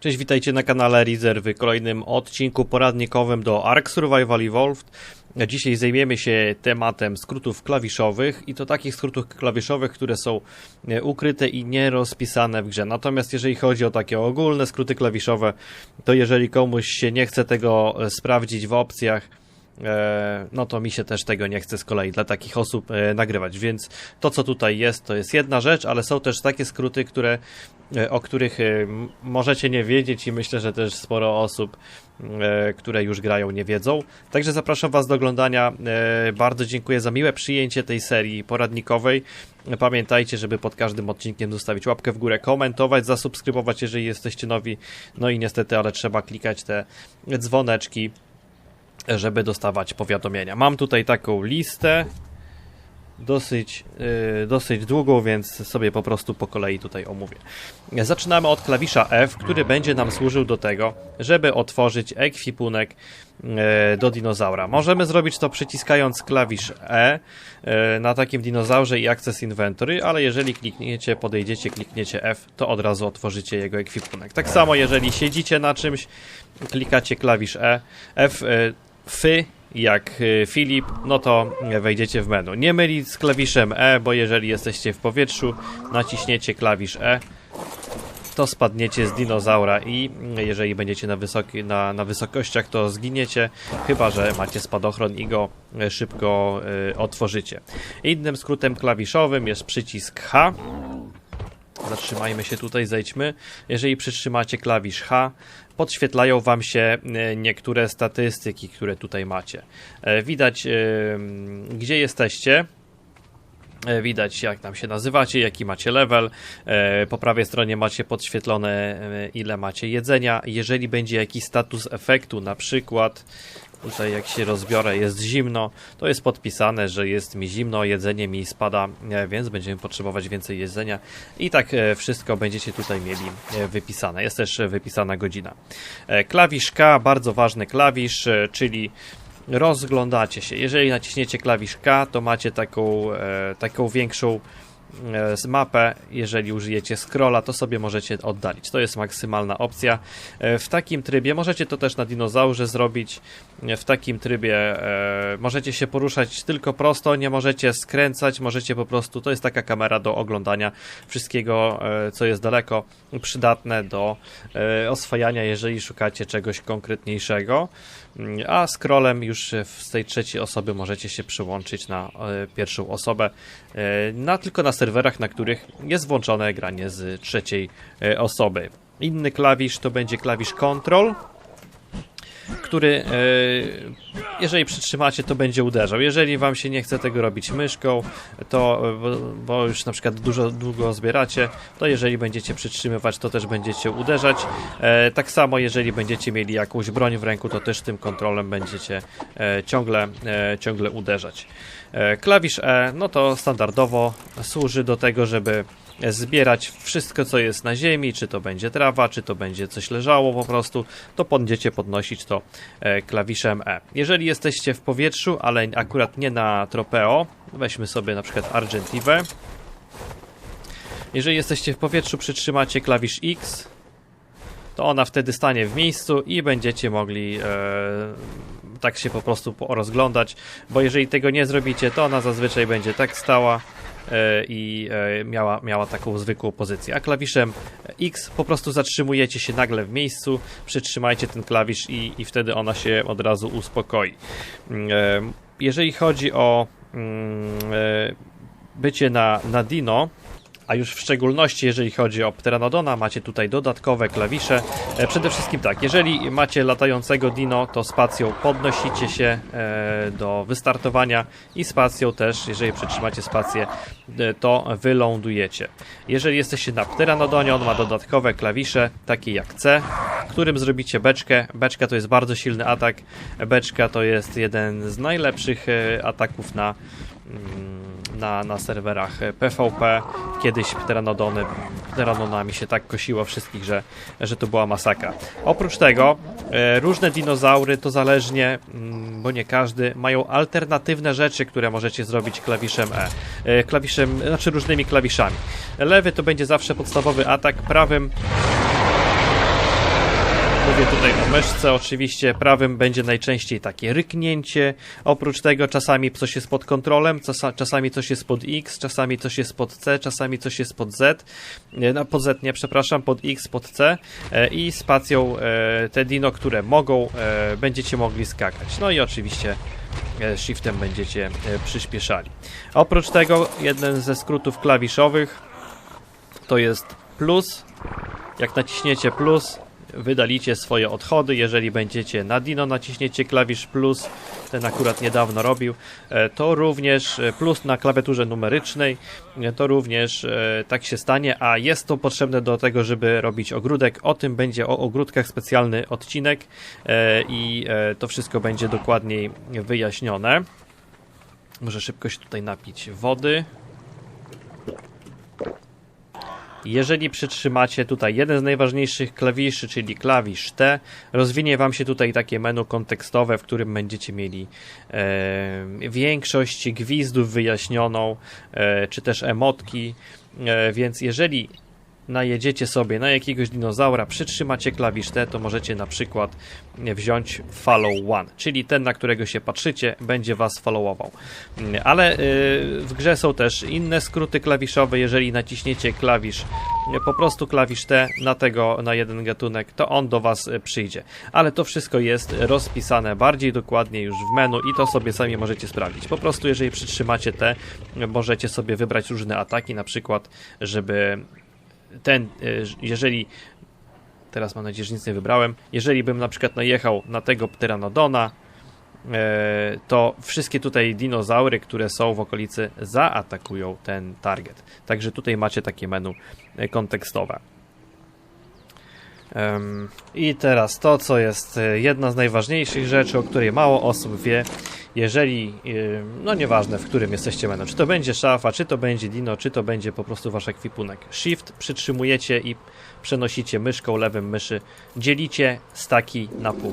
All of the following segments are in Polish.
Cześć, witajcie na kanale Reserve w kolejnym odcinku poradnikowym do Ark Survival Evolved. Dzisiaj zajmiemy się tematem skrótów klawiszowych i to takich skrótów klawiszowych, które są e, ukryte i nierozpisane w grze. Natomiast jeżeli chodzi o takie ogólne skróty klawiszowe, to jeżeli komuś się nie chce tego e, sprawdzić w opcjach, no to mi się też tego nie chce z kolei dla takich osób e, nagrywać. Więc to, co tutaj jest, to jest jedna rzecz, ale są też takie skróty, które, e, o których e, możecie nie wiedzieć i myślę, że też sporo osób, e, które już grają, nie wiedzą. Także zapraszam Was do oglądania. E, Bardzo dziękuję za miłe przyjęcie tej serii poradnikowej. Pamiętajcie, żeby pod każdym odcinkiem zostawić łapkę w górę, komentować, zasubskrybować, jeżeli jesteście nowi. No i niestety, ale trzeba klikać te dzwoneczki żeby dostawać powiadomienia. Mam tutaj taką listę, dosyć, yy, dosyć długą, więc sobie po prostu po kolei tutaj omówię. Zaczynamy od klawisza F, który będzie nam służył do tego, żeby otworzyć ekwipunek yy, do dinozaura. Możemy zrobić to przyciskając klawisz E yy, na takim dinozaurze i Access Inventory, ale jeżeli klikniecie, podejdziecie, klikniecie F, to od razu otworzycie jego ekwipunek. Tak samo jeżeli siedzicie na czymś, klikacie klawisz E, F, yy, Fy jak y, Filip, no to wejdziecie w menu. Nie mylić z klawiszem E, bo jeżeli jesteście w powietrzu, naciśniecie klawisz E, to spadniecie z dinozaura i jeżeli będziecie na, wysoki, na, na wysokościach, to zginiecie, chyba że macie spadochron i go y, szybko y, otworzycie. Innym skrótem klawiszowym jest przycisk H. Zatrzymajmy się tutaj, zejdźmy. Jeżeli przytrzymacie klawisz H, podświetlają Wam się e, niektóre statystyki, które tutaj macie. E, Widać, e, gdzie jesteście. Widać, jak tam się nazywacie, jaki macie level. Po prawej stronie macie podświetlone, ile macie jedzenia. Jeżeli będzie jakiś status efektu, na przykład Tutaj jak się rozbiorę jest zimno, to jest podpisane, że jest mi zimno, jedzenie mi spada, e, więc będziemy potrzebować więcej jedzenia i tak e, wszystko będziecie tutaj mieli e, wypisane. Jest też wypisana godzina. Klawisz K, bardzo ważny klawisz, czyli rozglądacie się. Jeżeli naciśniecie klawisz K, to macie taką, taką większą mapę, jeżeli użyjecie scrolla, to sobie możecie oddalić. To jest maksymalna opcja. E, W takim trybie, możecie to też na dinozaurze zrobić, E, w takim trybie e, możecie się poruszać tylko prosto, nie możecie skręcać, możecie po prostu, to jest taka kamera do oglądania wszystkiego, e, co jest daleko, przydatne do e, oswajania, jeżeli szukacie czegoś konkretniejszego. Mm, A scrollem już e, z tej trzeciej osoby możecie się przyłączyć na e, pierwszą osobę, e, na, tylko na serwerach, na których jest włączone granie z trzeciej e, osoby. Inny klawisz to będzie klawisz Control, który e, jeżeli przytrzymacie, to będzie uderzał. Jeżeli wam się nie chce tego robić myszką, to bo, już na przykład dużo długo zbieracie, to jeżeli będziecie przytrzymywać, to też będziecie uderzać. E, tak samo jeżeli będziecie mieli jakąś broń w ręku, to też tym kontrolem będziecie e, ciągle, ciągle uderzać. Klawisz E, no to standardowo służy do tego, żeby zbierać wszystko, co jest na ziemi, czy to będzie trawa, czy to będzie coś leżało po prostu, to będziecie podnosić to e, klawiszem E. Jeżeli jesteście w powietrzu, ale akurat nie na tropeo, weźmy sobie na przykład Argentivę. Jeżeli jesteście w powietrzu, przytrzymacie klawisz X, to ona wtedy stanie w miejscu i będziecie mogli e, tak się po prostu rozglądać, bo jeżeli tego nie zrobicie, to ona zazwyczaj będzie tak stała i e, miała, miała taką zwykłą pozycję. A klawiszem X po prostu zatrzymujecie się nagle w miejscu, przytrzymajcie ten klawisz i, i wtedy ona się od razu uspokoi. Mm, e, Jeżeli chodzi o mm, e, bycie na, na Dino, a już w szczególności jeżeli chodzi o Pteranodona, macie tutaj dodatkowe klawisze. E, przede wszystkim tak, jeżeli macie latającego dino, to spacją podnosicie się e, do wystartowania i spacją też, jeżeli przytrzymacie spację, e, to wylądujecie. Jeżeli jesteście na Pteranodonie, on ma dodatkowe klawisze, takie jak C, którym zrobicie beczkę. Beczka to jest bardzo silny atak. Beczka to jest jeden z najlepszych ataków na mm, na, na serwerach PvP. Kiedyś pteranodony, pteranodonami się tak kosiło wszystkich, że, że to była masakra. Oprócz tego e, różne dinozaury, to zależnie, mm, bo nie każdy, mają alternatywne rzeczy, które możecie zrobić klawiszem E. e klawiszem, znaczy różnymi klawiszami. Lewy to będzie zawsze podstawowy atak, prawym Tutaj o myszce, oczywiście prawym będzie najczęściej takie ryknięcie. Oprócz tego czasami coś jest pod kontrolem, czasa- czasami coś jest pod X, czasami coś jest pod C, czasami coś jest pod Z. Nie, No, pod Z nie, przepraszam, pod X, pod C. E, I spacją e, te dino, które mogą, e, będziecie mogli skakać. No i oczywiście e, shiftem będziecie e, przyspieszali. Oprócz tego jeden ze skrótów klawiszowych to jest plus. Jak naciśniecie plus, wydalicie swoje odchody. Jeżeli będziecie na Dino, naciśniecie klawisz plus, ten akurat niedawno robił, e, to również e, plus na klawiaturze numerycznej, e, to również tak się stanie, a jest to potrzebne do tego, żeby robić ogródek. O tym będzie o ogródkach specjalny odcinek i to wszystko będzie dokładniej wyjaśnione. Muszę szybko się tutaj napić wody. Jeżeli przytrzymacie tutaj jeden z najważniejszych klawiszy, czyli klawisz T, rozwinie Wam się tutaj takie menu kontekstowe, w którym będziecie mieli e, większość gwizdów wyjaśnioną, e, czy też emotki, e, więc jeżeli najedziecie sobie na jakiegoś dinozaura, przytrzymacie klawisz T, to możecie na przykład wziąć follow one, czyli ten, na którego się patrzycie, będzie was followował. Ale y, w grze są też inne skróty klawiszowe, jeżeli naciśniecie klawisz, po prostu klawisz T na tego, na jeden gatunek, to on do was przyjdzie. Ale to wszystko jest rozpisane bardziej dokładnie już w menu i to sobie sami możecie sprawdzić. Po prostu jeżeli przytrzymacie T, możecie sobie wybrać różne ataki, na przykład, żeby ten, y, jeżeli teraz mam nadzieję, że nic nie wybrałem, jeżeli bym na przykład najechał na tego pteranodona, e, to wszystkie tutaj dinozaury, które są w okolicy zaatakują ten target. Także tutaj macie takie menu e, kontekstowe. I teraz to, co jest e, jedna z najważniejszych rzeczy, o której mało osób wie. Jeżeli, e, no nieważne w którym jesteście menu, czy to będzie szafa, czy to będzie dino, czy to będzie po prostu wasz ekwipunek. Shift przytrzymujecie i przenosicie myszką lewym myszy, dzielicie staki na pół.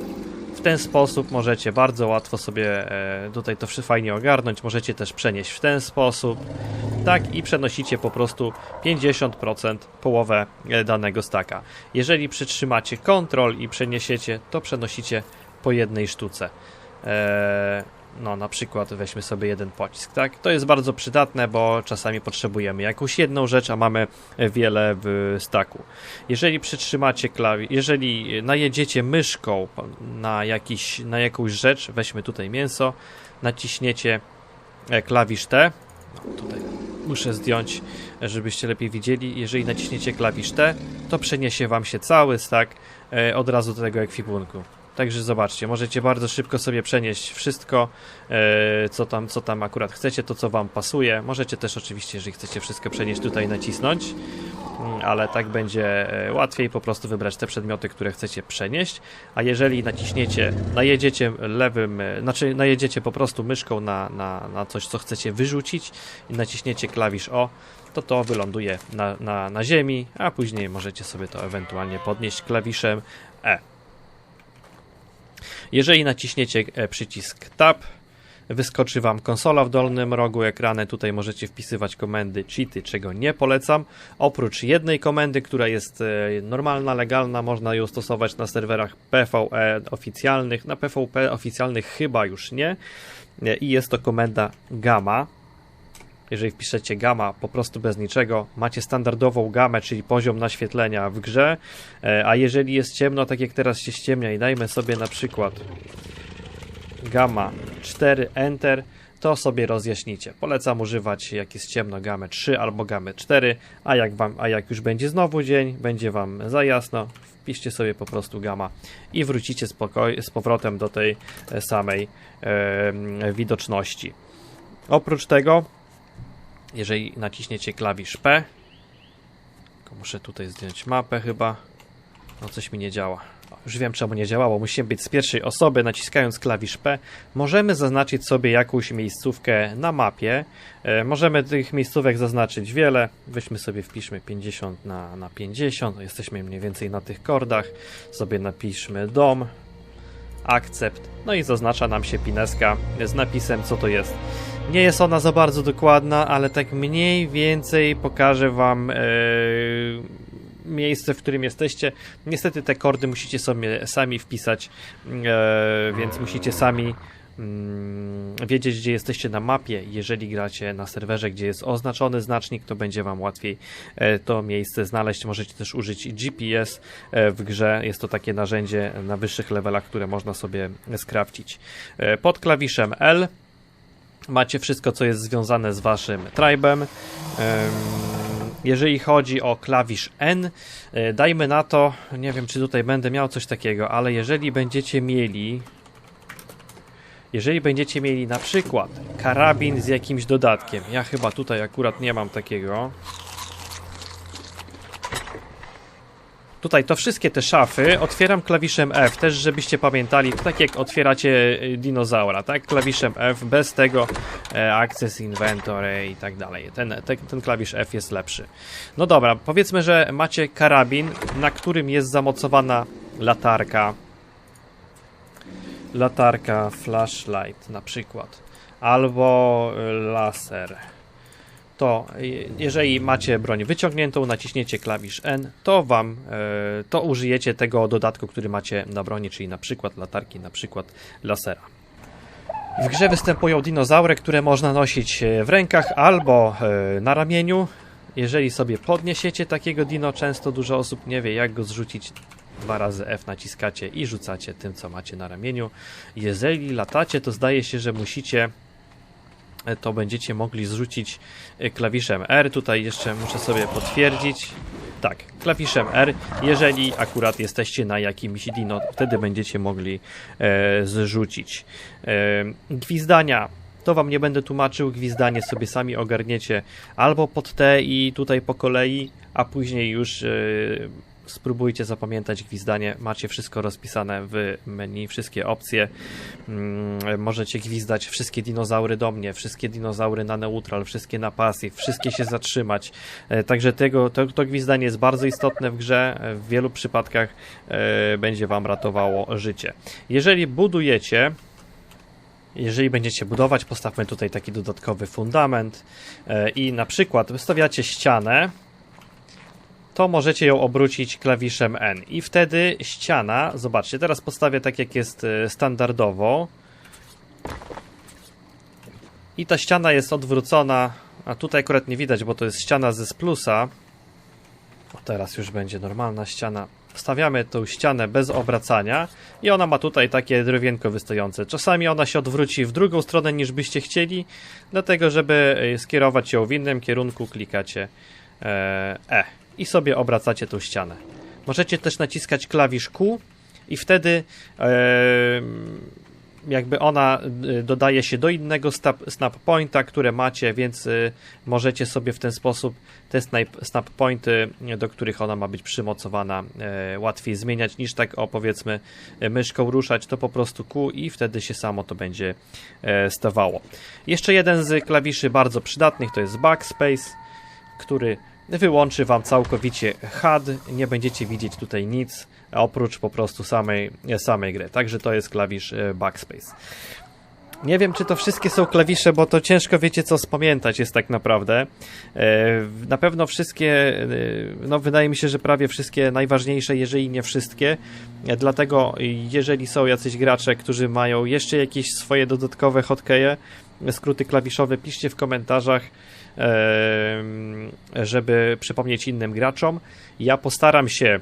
W ten sposób możecie bardzo łatwo sobie e, tutaj to wszystko fajnie ogarnąć. Możecie też przenieść w ten sposób. Tak, i przenosicie po prostu 50% połowę e, danego staka. Jeżeli przytrzymacie Ctrl i przeniesiecie, to przenosicie po jednej sztuce. Eee, no, na przykład weźmy sobie jeden pocisk, tak? To jest bardzo przydatne, bo czasami potrzebujemy jakąś jedną rzecz, a mamy wiele w staku. Jeżeli przytrzymacie klawisz, jeżeli najedziecie myszką na, jakiś, na jakąś rzecz, weźmy tutaj mięso, naciśniecie e, klawisz T, no, tutaj muszę zdjąć, żebyście lepiej widzieli. Jeżeli naciśniecie klawisz T, to przeniesie Wam się cały stack e, od razu do tego ekwipunku. Także zobaczcie, możecie bardzo szybko sobie przenieść wszystko, e, co, tam, co tam akurat chcecie, to co Wam pasuje. Możecie też oczywiście, jeżeli chcecie wszystko przenieść tutaj nacisnąć, Mm, ale tak będzie e, łatwiej po prostu wybrać te przedmioty, które chcecie przenieść. A jeżeli naciśniecie, najedziecie lewym, e, znaczy najedziecie po prostu myszką na, na, na coś, co chcecie wyrzucić i naciśniecie klawisz O, to to wyląduje na, na, na ziemi, a później możecie sobie to ewentualnie podnieść klawiszem E. Jeżeli naciśniecie e, przycisk Tab, wyskoczy Wam konsola w dolnym rogu ekranu. Tutaj możecie wpisywać komendy cheaty, czego nie polecam. Oprócz jednej komendy, która jest e, normalna, legalna, można ją stosować na serwerach PvE oficjalnych. Na PvP oficjalnych chyba już nie. E, I jest to komenda gamma. Jeżeli wpiszecie gamma po prostu bez niczego, macie standardową gamę, czyli poziom naświetlenia w grze. E, A jeżeli jest ciemno, tak jak teraz się ściemnia i dajmy sobie na przykład gamma 4 Enter, to sobie rozjaśnicie. Polecam używać jak jest ciemno gamę 3 albo gamę 4, a jak, wam, a jak już będzie znowu dzień, będzie Wam za jasno, wpiszcie sobie po prostu gamma i wrócicie spokoj, z powrotem do tej e, samej e, widoczności. Oprócz tego, jeżeli naciśniecie klawisz P, muszę tutaj zdjąć mapę chyba, no coś mi nie działa. Już wiem czemu nie działało. Musimy być z pierwszej osoby, naciskając klawisz P. Możemy zaznaczyć sobie jakąś miejscówkę na mapie. E, możemy tych miejscówek zaznaczyć wiele. Weźmy sobie, wpiszmy 50 na, na 50. Jesteśmy mniej więcej na tych kordach. Sobie napiszmy dom. Akcept. No i zaznacza nam się pineska z napisem, co to jest. Nie jest ona za bardzo dokładna, ale tak mniej więcej pokażę Wam e, miejsce, w którym jesteście. Niestety te kordy musicie sobie sami wpisać, e, więc musicie sami wiedzieć, gdzie jesteście na mapie. Jeżeli gracie na serwerze, gdzie jest oznaczony znacznik, to będzie Wam łatwiej e, to miejsce znaleźć. Możecie też użyć GPS e, w grze. Jest to takie narzędzie na wyższych levelach, które można sobie skrawcić. E, Pod klawiszem L macie wszystko, co jest związane z Waszym tribem. Em, Jeżeli chodzi o klawisz N, dajmy na to, nie wiem czy tutaj będę miał coś takiego, ale jeżeli będziecie mieli jeżeli będziecie mieli na przykład karabin z jakimś dodatkiem, ja chyba tutaj akurat nie mam takiego. Tutaj to wszystkie te szafy otwieram klawiszem F, też żebyście pamiętali, tak jak otwieracie y, dinozaura, tak? Klawiszem F, bez tego e, Access Inventory i tak dalej. Ten, ten, ten klawisz F jest lepszy. No dobra, powiedzmy, że macie karabin, na którym jest zamocowana latarka. Latarka, flashlight na przykład. Albo y, laser to y, jeżeli macie broń wyciągniętą, naciśniecie klawisz N, to wam e, to użyjecie tego dodatku, który macie na broni, czyli na przykład latarki, na przykład lasera. W grze występują dinozaury, które można nosić w rękach albo na ramieniu. Jeżeli sobie podniesiecie takiego dino, często dużo osób nie wie jak go zrzucić. Dwa razy F naciskacie i rzucacie tym, co macie na ramieniu. Jeżeli latacie, to zdaje się, że musicie to będziecie mogli zrzucić e, klawiszem R. Tutaj jeszcze muszę sobie potwierdzić. Tak, klawiszem R. Jeżeli akurat jesteście na jakimś dino, wtedy będziecie mogli e, zrzucić. E, gwizdania. To wam nie będę tłumaczył, gwizdanie sobie sami ogarniecie albo pod T i tutaj po kolei, a później już e, spróbujcie zapamiętać gwizdanie. Macie wszystko rozpisane w menu, wszystkie opcje. Mm, możecie gwizdać wszystkie dinozaury do mnie, wszystkie dinozaury na neutral, wszystkie na passive, wszystkie się zatrzymać. E, Także tego, to, to gwizdanie jest bardzo istotne w grze. W wielu przypadkach e, będzie Wam ratowało życie. Jeżeli budujecie, jeżeli będziecie budować, postawmy tutaj taki dodatkowy fundament e, i na przykład wystawiacie ścianę, to możecie ją obrócić klawiszem N. I wtedy ściana, zobaczcie, teraz postawię tak jak jest e, standardowo. I ta ściana jest odwrócona, a tutaj akurat nie widać, bo to jest ściana ze splusa. O, teraz już będzie normalna ściana. Wstawiamy tą ścianę bez obracania i ona ma tutaj takie drewienko wystające. Czasami ona się odwróci w drugą stronę niż byście chcieli, dlatego żeby e, skierować ją w innym kierunku klikacie e, E i sobie obracacie tą ścianę. Możecie też naciskać klawisz Q i wtedy e, jakby ona e, dodaje się do innego snap, pointa, które macie, więc e, możecie sobie w ten sposób te snap, pointy, do których ona ma być przymocowana, łatwiej zmieniać niż tak o powiedzmy myszką ruszać, to po prostu Q i wtedy się samo to będzie e, stawało. Jeszcze jeden z klawiszy bardzo przydatnych to jest backspace, który wyłączy Wam całkowicie HUD, nie będziecie widzieć tutaj nic oprócz po prostu samej, samej gry. Także to jest klawisz e, Backspace. Nie wiem, czy to wszystkie są klawisze, bo to ciężko wiecie co spamiętać jest tak naprawdę. E, Na pewno wszystkie, e, no wydaje mi się, że prawie wszystkie najważniejsze, jeżeli nie wszystkie. Dlatego jeżeli są jacyś gracze, którzy mają jeszcze jakieś swoje dodatkowe hotkeje, skróty klawiszowe, piszcie w komentarzach, żeby przypomnieć innym graczom. Ja postaram się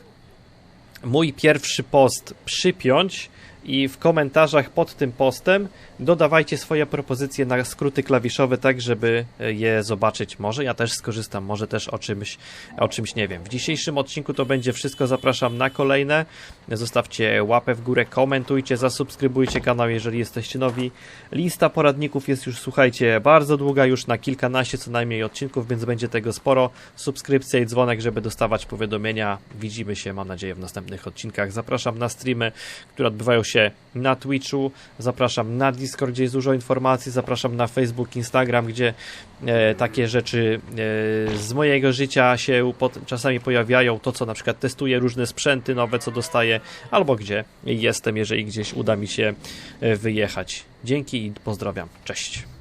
mój pierwszy post przypiąć i w komentarzach pod tym postem dodawajcie swoje propozycje na skróty klawiszowe, tak żeby je zobaczyć. Może ja też skorzystam, może też o czymś, o czymś nie wiem. W dzisiejszym odcinku to będzie wszystko. Zapraszam na kolejne. Zostawcie łapę w górę, komentujcie, zasubskrybujcie kanał, jeżeli jesteście nowi. Lista poradników jest już, słuchajcie, bardzo długa, już na kilkanaście co najmniej odcinków, więc będzie tego sporo. Subskrypcja i dzwonek, żeby dostawać powiadomienia. Widzimy się, mam nadzieję, w następnych odcinkach. Zapraszam na streamy, które odbywają się na Twitchu. Zapraszam na Discord, gdzie jest dużo informacji. Zapraszam na Facebook, Instagram, gdzie e, takie rzeczy e, z mojego życia się pot- czasami pojawiają. To, co na przykład testuję, różne sprzęty nowe, co dostaję, albo gdzie jestem, jeżeli gdzieś uda mi się e, wyjechać. Dzięki i pozdrawiam. Cześć.